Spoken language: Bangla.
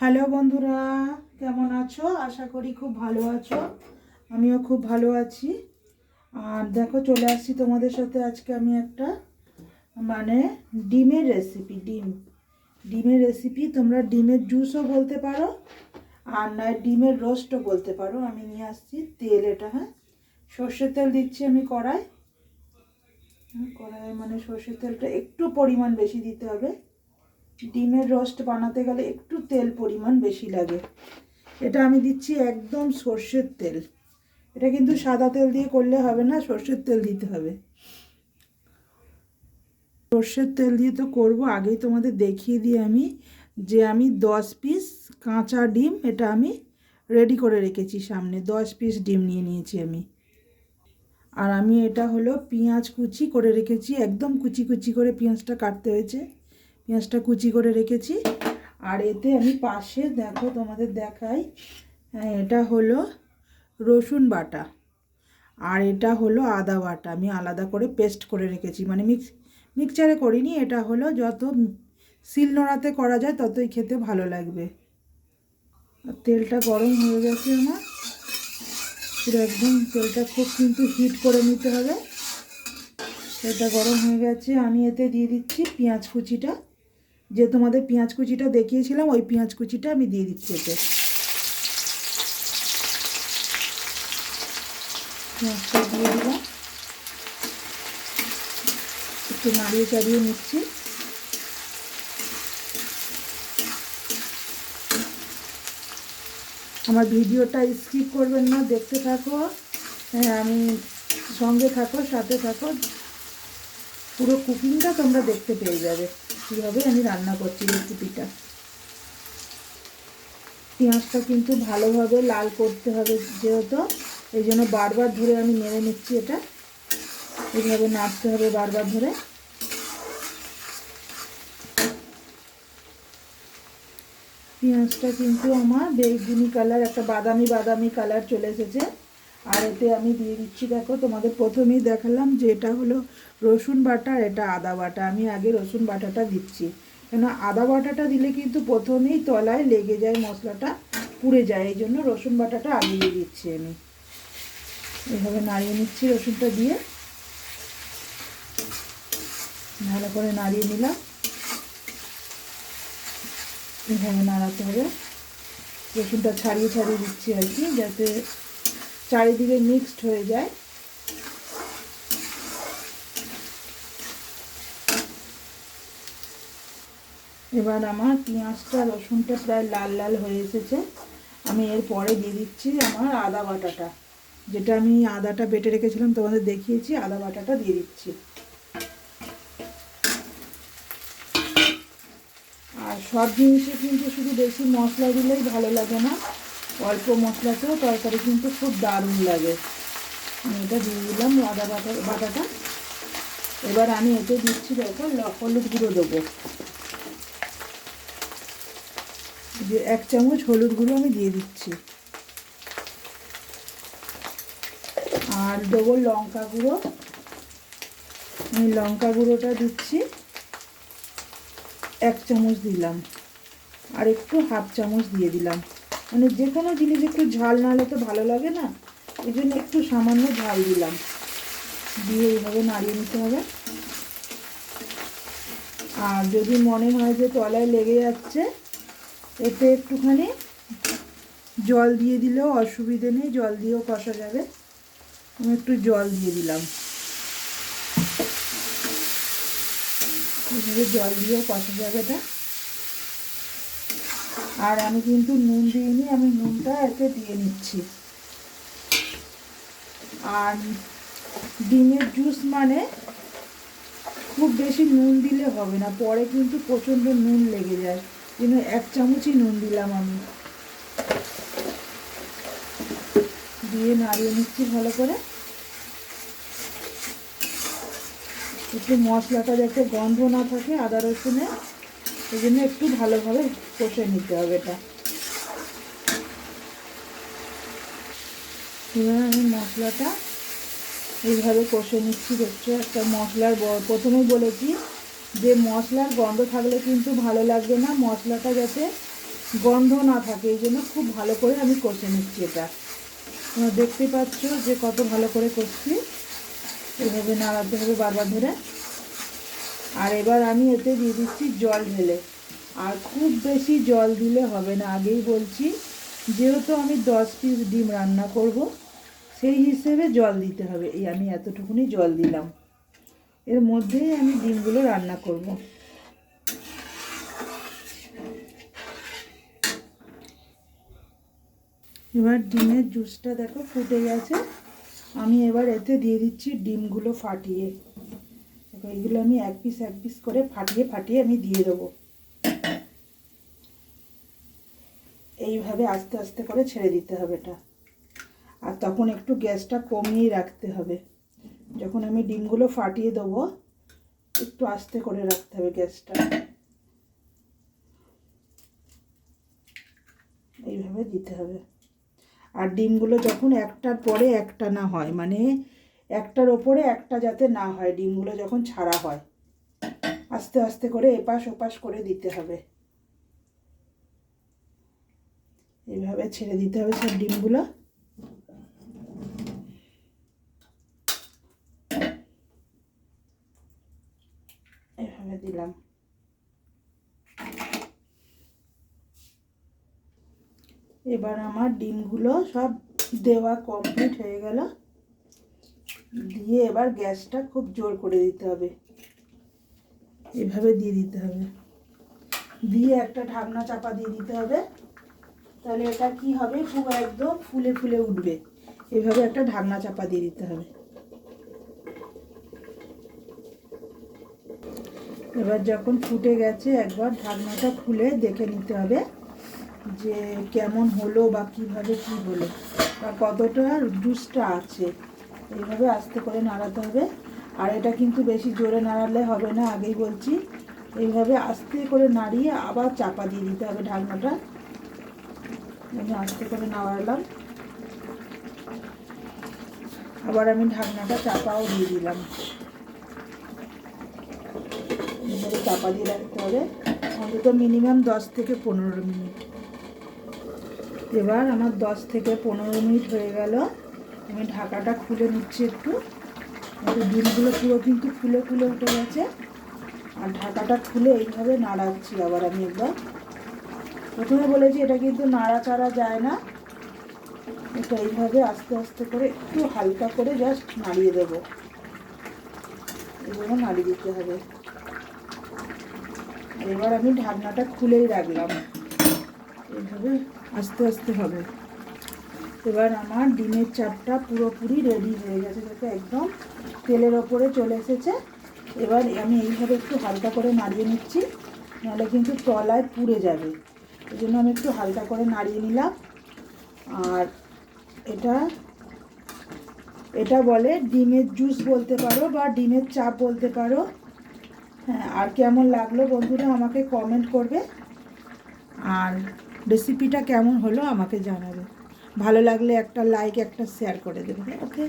হ্যালো বন্ধুরা কেমন আছো? আশা করি খুব ভালো আছো। আমিও খুব ভালো আছি। আর দেখো চলে আসছি তোমাদের সাথে আজকে আমি একটা মানে ডিমের রেসিপি ডিম। ডিমের রেসিপি তোমরা ডিমের জুসও বলতে পারো আর নয় ডিমের রোস্টও বলতে পারো। আমি নিয়ে আসছি তেল এটা হ্যাঁ? সর্ষের তেল দিচ্ছি আমি কড়াই। হ্যাঁ, কড়াই মানে সর্ষের তেলটা একটু পরিমাণ বেশি দিতে হবে। ডিমের রোস্ট বানাতে গেলে একটু তেল পরিমাণ বেশি লাগে। এটা আমি দিচ্ছি একদম সর্ষের তেল। এটা কিন্তু সাদা তেল দিয়ে করলে হবে না, সর্ষের তেল দিতে হবে। সর্ষের তেল দিয়ে তো করব, আগেই তোমাদের দেখিয়ে দিই আমি যে আমি দশ পিস কাঁচা ডিম এটা আমি রেডি করে রেখেছি সামনে। দশ পিস ডিম নিয়ে নিয়েছি আমি। আর আমি এটা হলো পেঁয়াজ কুচি করে রেখেছি, একদম কুচি কুচি করে পেঁয়াজটা কাটতে হয়েছে। পেঁয়াজটা কুচি করে রেখেছি। আর এতে আমি পাশে দেখো তোমাদের দেখাই হ্যাঁ, এটা হলো রসুন বাটা আর এটা হলো আদা বাটা। আমি আলাদা করে পেস্ট করে রেখেছি মানে মিক্স মিক্সচারে করিনি এটা হলো যত শিল নোড়াতে করা যায় ততই খেতে ভালো লাগবে। আর তেলটা গরম হয়ে গেছে আমার পুরো একদম তেলটা খুব কিন্তু হিট করে নিতে হবে। তেলটা গরম হয়ে গেছে আমি এতে দিয়ে দিচ্ছি পেঁয়াজ কুচিটা। যে তোমাদের পেঁয়াজ কুচিটা দেখিয়েছিলাম, ওই পেঁয়াজ কুচিটা আমি দিয়ে দিচ্ছি এতে। পেঁয়াজটা দিয়ে দিলাম। একটু নাড়িয়ে চাড়িয়ে নিচ্ছি। আমার ভিডিওটা স্কিপ করবেন না, দেখতে থাকো। হ্যাঁ আমি সঙ্গে থাকো, সাথে থাকো। পুরো কুকিংটা তোমরা দেখতে পেয়ে যাবে। কীভাবে আমি রান্না করছি রেসিপিটা? পেঁয়াজটা কিন্তু ভালোভাবে লাল করতে হবে যেহেতু, এই জন্য বারবার ধরে আমি নেড়ে নিচ্ছি এটা। এইভাবে নাড়তে হবে বারবার ধরে। পেঁয়াজটা কিন্তু আমার বেগুনি কালার একটা বাদামি বাদামি কালার চলে এসেছে। আর এতে আমি দিয়ে দিচ্ছি, দেখো তোমাদের প্রথমেই দেখালাম যে এটা হলো রসুন বাটা, এটা আদা বাটা। আমি আগে রসুন বাটাটা দিচ্ছি। কেন আদা বাটাটা দিলে কিন্তু প্রথমেই তলায় লেগে যায়, মশলাটা পুড়ে যায়। এই জন্য রসুন বাটাটা আগে দিয়ে দিচ্ছি আমি। এভাবে নাড়িয়ে নিচ্ছি রসুনটা দিয়ে। ভালো করে নাড়িয়ে নিলাম। এভাবে নাড়াতে হবে। রসুনটা ছাড়িয়ে ছাড়িয়ে দিচ্ছি আর কি, যাতে চারিদিকে মিক্সড হয়ে যায়। এবার আমার পেঁয়াজটা, রসুনটা প্রায় লাল লাল হয়ে এসেছে। আমি এরপরে দিয়ে দিচ্ছি আমার আদা বাটাটা। যেটা আমি আদাটা বেটে রেখেছিলাম, তোমাদের দেখিয়েছি, আদা বাটাটা দিয়ে দিচ্ছি। আর সব জিনিসে কিন্তু শুধু বেশি মশলা দিলেই ভালো লাগে না। অল্প মশলাতেও তরকারি কিন্তু খুব দারুণ লাগে। আমি এটা দিয়ে দিলাম আদা বাটা বাটাটা। এবার আমি এতে দিচ্ছি দেখো হলুদ গুঁড়ো দেবো। যে এক চামচ হলুদ গুঁড়ো আমি দিয়ে দিচ্ছি। আর দেবো লঙ্কা গুঁড়ো। আমি লঙ্কা গুঁড়োটা দিচ্ছি। এক চামচ দিলাম। আর একটু হাফ চামচ দিয়ে দিলাম। মানে যে কোনো জিনিস একটু ঝাল না হলে তো ভালো লাগে না। এই জন্য একটু সামান্য ঝাল দিলাম। দিয়ে এইভাবে নাড়িয়ে নিতে হবে। আর যদি মনে হয় যে তলায় লেগে যাচ্ছে, এতে একটুখানি জল দিয়ে দিলেও অসুবিধে নেই, জল দিয়েও কষা যাবে। আমি একটু জল দিয়ে দিলাম। জল দিয়েও কষা যাবে এটা। আর আমি কিন্তু নুন দিইনি, আমি নুনটা এতে দিয়ে নিচ্ছি। আর ডিমের জুস মানে খুব বেশি নুন দিলে হবে না, পরে কিন্তু প্রচণ্ড নুন লেগে যায়। কিন্তু এক চামচই নুন দিলাম আমি। দিয়ে নাড়িয়ে নিচ্ছি ভালো করে। একটু মশলাটা যাতে গন্ধ না থাকে, আদা রসুনে এই জন্য একটু ভালোভাবে কষে নিতে হবে এটা। এবার আমি মশলাটা এইভাবে কষে নিচ্ছি, দেখছ? একটা মশলার প্রথমেই বলেছি যে মশলার গন্ধ থাকলে কিন্তু ভালো লাগবে না, মশলাটা যাতে গন্ধ না থাকে, এই জন্য খুব ভালো করে আমি কষে নিচ্ছি এটা। দেখতে পাচ্ছ যে কত ভালো করে কষছি। এভাবে নাড়াতে হবে বারবার ধরে। আর এবার আমি এতে দিয়ে দিচ্ছি জল ঢেলে। আর খুব বেশি জল দিলে হবে না, আগেই বলছি। যেহেতু আমি দশ পিস ডিম রান্না করব, সেই হিসেবে জল দিতে হবে। এই আমি এতটুকুনি জল দিলাম। এর মধ্যেই আমি ডিমগুলো রান্না করব। এবার ডিমের জুসটা দেখো ফুটে গেছে। আমি এবার এতে দিয়ে দিচ্ছি ডিমগুলো ফাটিয়ে। দেখো এইগুলো আমি এক পিস এক পিস করে ফাটিয়ে ফাটিয়ে আমি দিয়ে দেবো। এইভাবে আস্তে আস্তে করে ছেড়ে দিতে হবে এটা। আর তখন একটু গ্যাসটা কমিয়ে রাখতে হবে। যখন আমি ডিমগুলো ফাটিয়ে দেবো, একটু আস্তে করে রাখতে হবে গ্যাসটা। এইভাবে দিতে হবে। আর ডিমগুলো যখন একটার পরে একটা না হয় মানে একটার ওপরে একটা যাতে না হয়, ডিমগুলো যখন ছাড়া হয়। আস্তে আস্তে করে এপাশ ওপাশ করে দিতে হবে। এইভাবে ছেড়ে দিতে হবে সব ডিমগুলো। এভাবে দিলাম। এবার আমার ডিমগুলো সব দেওয়া কমপ্লিট হয়ে গেল। দিয়ে এবার গ্যাসটা খুব জোর করে দিতে হবে। এভাবে দিয়ে দিতে হবে। দিয়ে একটা ঢাকনা চাপা দিয়ে দিতে হবে। তাহলে এটা কি হবে? পুরো একদম ফুলে ফুলে উঠবে। এভাবে একটা ঢাকনা চাপা দিয়ে দিতে হবে। এবার যখন ফুটে গেছে, একবার ঢাকনাটা খুলে দেখে নিতে হবে যে কেমন হলো বা কীভাবে কি হলো বা কতটা জুসটা আছে। এইভাবে আস্তে করে নাড়াতে হবে। আর এটা কিন্তু বেশি জোরে নাড়ালে হবে না, আগেই বলছি। এইভাবে আস্তে করে নাড়িয়ে আবার চাপা দিয়ে দিতে হবে ঢাকনাটা। আমি আস্তে করে নাড়ালাম। আবার আমি ঢাকনাটা চাপাও দিয়ে দিলাম। এইভাবে চাপা দিয়ে রাখতে হবে। অন্তত মিনিমাম দশ থেকে পনেরো মিনিট। এবার আমার দশ থেকে পনেরো মিনিট হয়ে গেল। আমি ঢাকাটা খুলে নিচ্ছি একটু। ডিমগুলো পুরো কিন্তু ফুলে ফুলে উঠে গেছে। আর ঢাকাটা খুলে এইভাবে নাড়াচ্ছি আবার আমি একবার। প্রথমে বলেছি এটা কিন্তু নাড়াচাড়া যায় না। এটা এইভাবে আস্তে আস্তে করে একটু হালকা করে জাস্ট নাড়িয়ে দেবো। এভাবে নাড়িয়ে দিতে হবে। এবার আমি ঢাকনাটা খুলেই রাখলাম। এইভাবে আস্তে আস্তে হবে। এবার আমার ডিমের চাপটা পুরোপুরি রেডি হয়ে গেছে, দেখো একদম তেলের ওপরে চলে এসেছে। এবার আমি এইভাবে একটু হালকা করে নাড়িয়ে নিচ্ছি, নাহলে কিন্তু তলায় পুড়ে যাবে। এই জন্য আমি একটু হালকা করে নাড়িয়ে নিলাম। আর এটা এটা বলে ডিমের জুস বলতে পারো বা ডিমের চাপ বলতে পারো। হ্যাঁ আর কেমন লাগল বন্ধুরা আমাকে কমেন্ট করবে। আর রেসিপিটা কেমন হলো আমাকে জানাবে। ভালো লাগলে একটা লাইক একটা শেয়ার করে দেবেন ওকে